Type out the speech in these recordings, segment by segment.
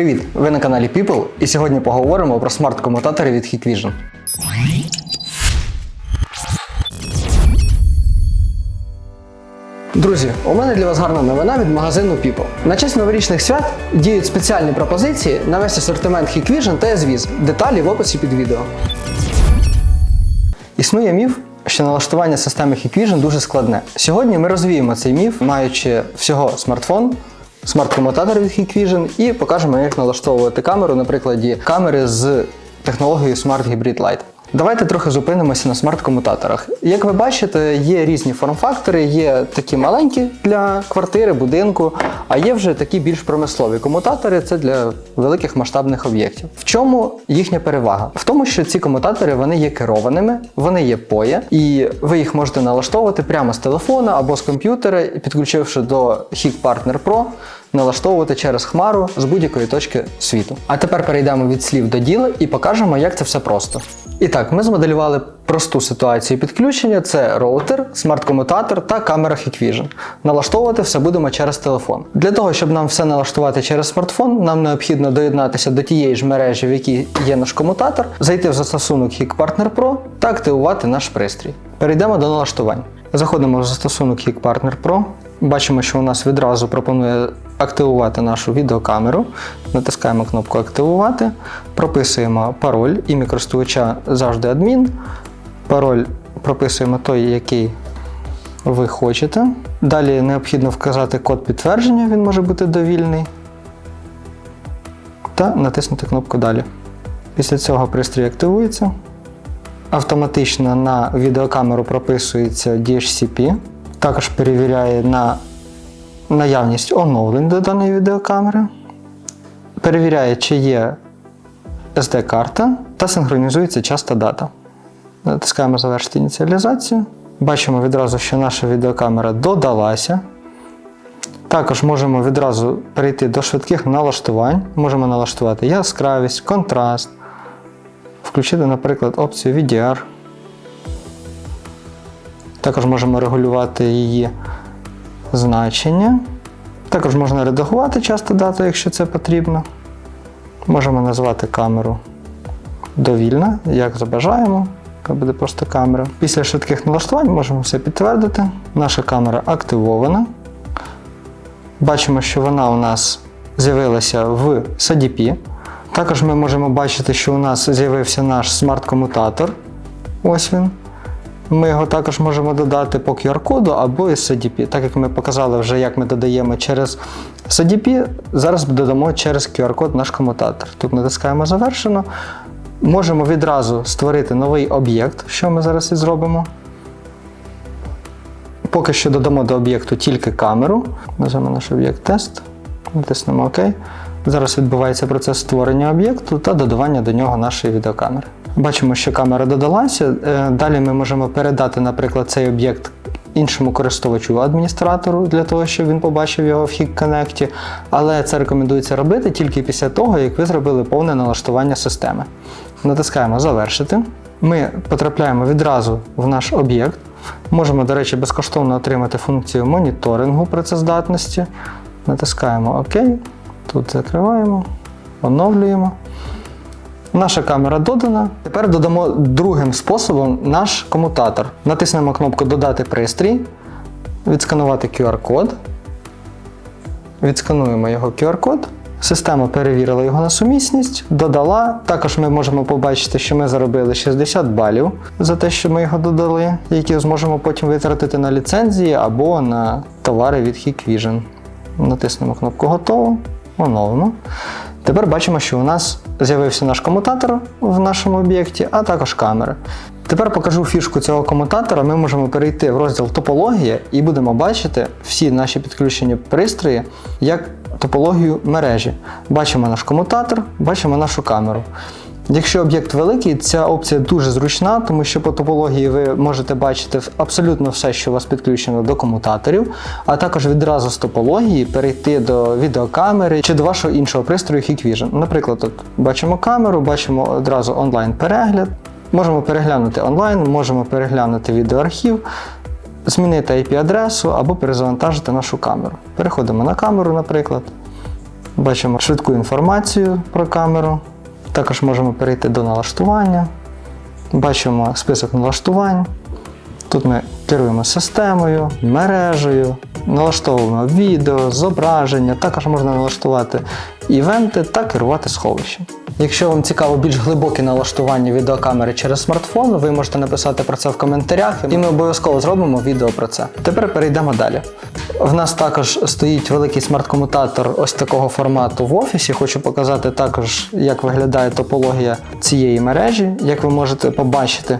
Привіт! Ви на каналі People і сьогодні поговоримо про смарт-комутатори від Hikvision. Друзі, у мене для вас гарна новина від магазину People. На честь новорічних свят діють спеціальні пропозиції на весь асортимент Hikvision та Звіз. Деталі в описі під відео. Існує міф, що налаштування системи Hikvision дуже складне. Сьогодні ми розвіємо цей міф, маючи всього смартфон, смарт-комутатор від Hikvision і покажемо, як налаштовувати камеру на прикладі камери з технологією Smart Hybrid Lite. Давайте трохи зупинимося на смарт-комутаторах. Як ви бачите, є різні форм-фактори, є такі маленькі для квартири, будинку, а є вже такі більш промислові комутатори це для великих масштабних об'єктів. В чому їхня перевага? В тому, що ці комутатори вони є керованими, вони є POE, і ви їх можете налаштовувати прямо з телефона або з комп'ютера, підключивши до HIC Partner Pro налаштовувати через хмару з будь-якої точки світу. А тепер перейдемо від слів до діла і покажемо, як це все просто. І так, ми змоделювали просту ситуацію підключення: це роутер, смарт-комутатор та камера Hikvision. Налаштовувати все будемо через телефон. Для того, щоб нам все налаштувати через смартфон, нам необхідно доєднатися до тієї ж мережі, в якій є наш комутатор, зайти в застосунок HIC Partner Pro та активувати наш пристрій. Перейдемо до налаштувань. Заходимо в застосунок HIC Partner Pro. Бачимо, що у нас відразу пропонує активувати нашу відеокамеру. Натискаємо кнопку Активувати, прописуємо пароль, ім'я користувача завжди адмін. Пароль прописуємо той, який ви хочете. Далі необхідно вказати код підтвердження, він може бути довільний. Та натиснути кнопку Далі. Після цього пристрій активується. Автоматично на відеокамеру прописується DHCP. Також перевіряє на наявність оновлень до даної відеокамери. Перевіряє, чи є SD-карта та синхронізується час та дата. Натискаємо завершити ініціалізацію. Бачимо відразу, що наша відеокамера додалася. Також можемо відразу перейти до швидких налаштувань. Можемо налаштувати яскравість, контраст, включити, наприклад, опцію VDR. Також можемо регулювати її значення. Також можна редагувати часто дату, якщо це потрібно. Можемо назвати камеру довільна, як забажаємо. Це буде просто камера. Після швидких налаштувань можемо все підтвердити. Наша камера активована. Бачимо, що вона у нас з'явилася в SADP. Також ми можемо бачити, що у нас з'явився наш смарт-комутатор. Ось він. Ми його також можемо додати по QR-коду або із SDP. Так як ми показали вже, як ми додаємо через SDP, зараз додамо через QR-код наш комутатор. Тут натискаємо завершено. Можемо відразу створити новий об'єкт, що ми зараз і зробимо. Поки що додамо до об'єкту тільки камеру. Назвемо наш об'єкт тест. Натиснемо ОК. Зараз відбувається процес створення об'єкту та додавання до нього нашої відеокамери. Бачимо, що камера додалася. Е, Далі ми можемо передати, наприклад, цей об'єкт іншому користувачу адміністратору для того, щоб він побачив його в HIC Connect, але це рекомендується робити тільки після того, як ви зробили повне налаштування системи. Натискаємо Завершити. Ми потрапляємо відразу в наш об'єкт. Можемо, до речі, безкоштовно отримати функцію моніторингу працездатності. Натискаємо ОК. Тут закриваємо, оновлюємо. Наша камера додана. Тепер додамо другим способом наш комутатор. Натиснемо кнопку Додати пристрій, відсканувати QR-код. Відскануємо його QR-код. Система перевірила його на сумісність, додала. Також ми можемо побачити, що ми заробили 60 балів за те, що ми його додали, які зможемо потім витратити на ліцензії або на товари від Hikvision. Натиснемо кнопку Готово, оновимо. Тепер бачимо, що у нас з'явився наш комутатор в нашому об'єкті, а також камери. Тепер покажу фішку цього комутатора. Ми можемо перейти в розділ Топологія і будемо бачити всі наші підключені пристрої як топологію мережі. Бачимо наш комутатор, бачимо нашу камеру. Якщо об'єкт великий, ця опція дуже зручна, тому що по топології ви можете бачити абсолютно все, що у вас підключено до комутаторів, а також відразу з топології перейти до відеокамери чи до вашого іншого пристрою Hikvision. Наприклад, тут бачимо камеру, бачимо одразу онлайн-перегляд. Можемо переглянути онлайн, можемо переглянути відеоархів, змінити IP-адресу або перезавантажити нашу камеру. Переходимо на камеру, наприклад. Бачимо швидку інформацію про камеру. Також можемо перейти до налаштування. Бачимо список налаштувань. Тут ми керуємо системою, мережею, налаштовуємо відео, зображення, також можна налаштувати івенти та керувати сховищем. Якщо вам цікаво більш глибоке налаштування відеокамери через смартфон, ви можете написати про це в коментарях, і ми обов'язково зробимо відео про це. Тепер перейдемо далі. В нас також стоїть великий смарт-комутатор ось такого формату в офісі. Хочу показати також, як виглядає топологія цієї мережі. Як ви можете побачити,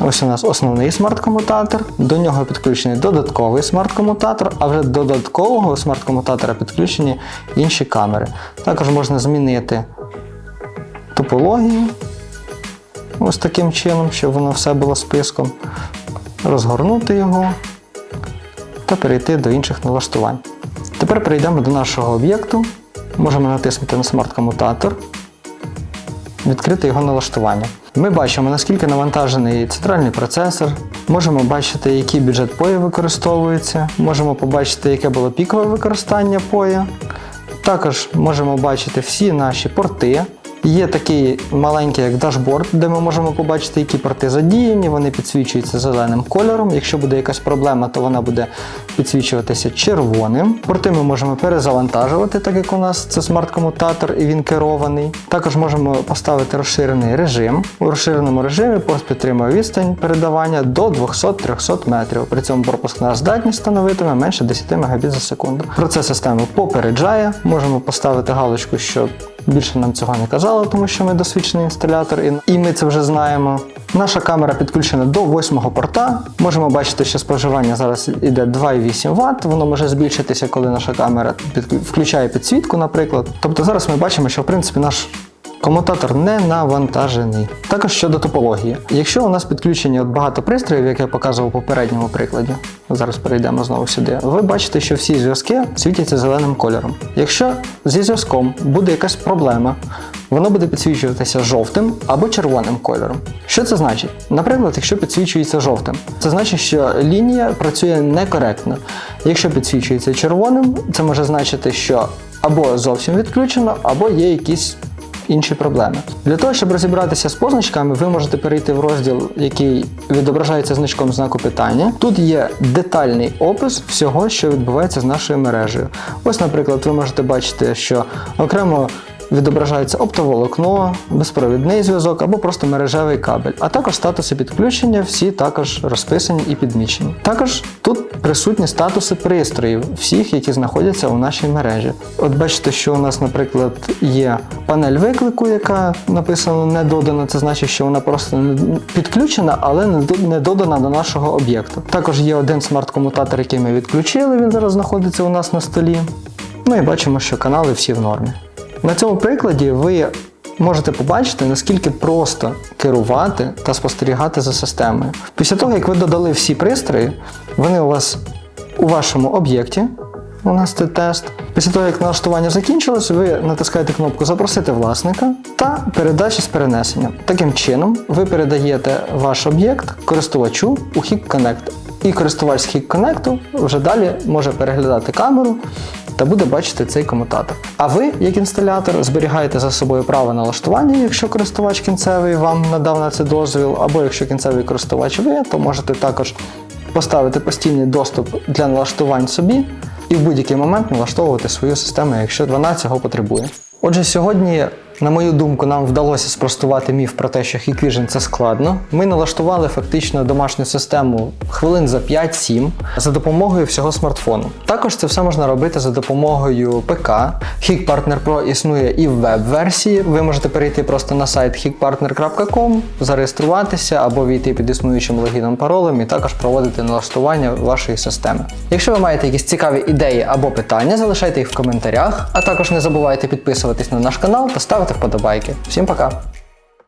Ось у нас основний смарт-комутатор, до нього підключений додатковий смарт-комутатор, а вже до додаткового смарт-комутатора підключені інші камери. Також можна змінити топологію ось таким чином, щоб воно все було списком, розгорнути його та перейти до інших налаштувань. Тепер перейдемо до нашого об'єкту. Можемо натиснути на смарт-комутатор, відкрити його налаштування. Ми бачимо, наскільки навантажений центральний процесор, можемо бачити, який бюджет POE використовується, можемо побачити, яке було пікове використання POE. Також можемо бачити всі наші порти. Є такий маленький як дашборд, де ми можемо побачити, які порти задіяні, вони підсвічуються зеленим кольором. Якщо буде якась проблема, то вона буде підсвічуватися червоним. Порти ми можемо перезавантажувати, так як у нас це смарт-комутатор і він керований. Також можемо поставити розширений режим. У розширеному режимі порт підтримує відстань передавання до 200-300 метрів. При цьому пропускна здатність становитиме менше 10 Мбіт за секунду. Про це система попереджає. Можемо поставити галочку, щоб більше нам цього не казало, тому що ми досвідчений інсталятор і- і ми це вже знаємо. Наша камера підключена до восьмого порта. Можемо бачити, що споживання зараз іде 2,8 Вт. Воно може збільшитися, коли наша камера підк включає підсвітку, наприклад. Тобто зараз ми бачимо, що в принципі наш комутатор не навантажений. Також щодо топології. Якщо у нас підключені от багато пристроїв, як я показував у попередньому прикладі, зараз перейдемо знову сюди, ви бачите, що всі зв'язки світяться зеленим кольором. Якщо зі зв'язком буде якась проблема, воно буде підсвічуватися жовтим або червоним кольором. Що це значить? Наприклад, якщо підсвічується жовтим, це значить, що лінія працює некоректно. Якщо підсвічується червоним, це може значити, що або зовсім відключено, або є якісь інші проблеми. Для того, щоб розібратися з позначками, ви можете перейти в розділ, який відображається значком знаку питання. Тут є детальний опис всього, що відбувається з нашою мережею. Ось, наприклад, ви можете бачити, що окремо відображається оптоволокно, безпровідний зв'язок або просто мережевий кабель, а також статуси підключення, всі також розписані і підмічені. Також тут присутні статуси пристроїв, всіх, які знаходяться у нашій мережі. От бачите, що у нас, наприклад, є панель виклику, яка написано не додана. Це значить, що вона просто підключена, але не додана до нашого об'єкту. Також є один смарт-комутатор, який ми відключили. Він зараз знаходиться у нас на столі. Ну і бачимо, що канали всі в нормі. На цьому прикладі ви можете побачити, наскільки просто керувати та спостерігати за системою. Після того, як ви додали всі пристрої, вони у вас у вашому об'єкті. У нас це тест. Після того, як налаштування закінчилось, ви натискаєте кнопку Запросити власника та передачі з перенесенням. Таким чином, ви передаєте ваш об'єкт користувачу у HIP Connect. І користувач з HIP Connect вже далі може переглядати камеру та буде бачити цей комутатор. А ви, як інсталятор, зберігаєте за собою право налаштування, якщо користувач кінцевий вам надав на це дозвіл, або якщо кінцевий користувач ви, то можете також поставити постійний доступ для налаштувань собі і в будь-який момент налаштовувати свою систему, якщо вона цього потребує. Отже, сьогодні, на мою думку, нам вдалося спростувати міф про те, що Hikvision це складно. Ми налаштували фактично домашню систему хвилин за 5-7 за допомогою всього смартфону. Також це все можна робити за допомогою ПК. Hik Partner Pro існує і в веб-версії. Ви можете перейти просто на сайт hikpartner.com, зареєструватися або війти під існуючим логіном паролем і також проводити налаштування вашої системи. Якщо ви маєте якісь цікаві ідеї або питання, залишайте їх в коментарях, а також не забувайте підписуватись на наш канал та ставити вподобайки. Всім пока!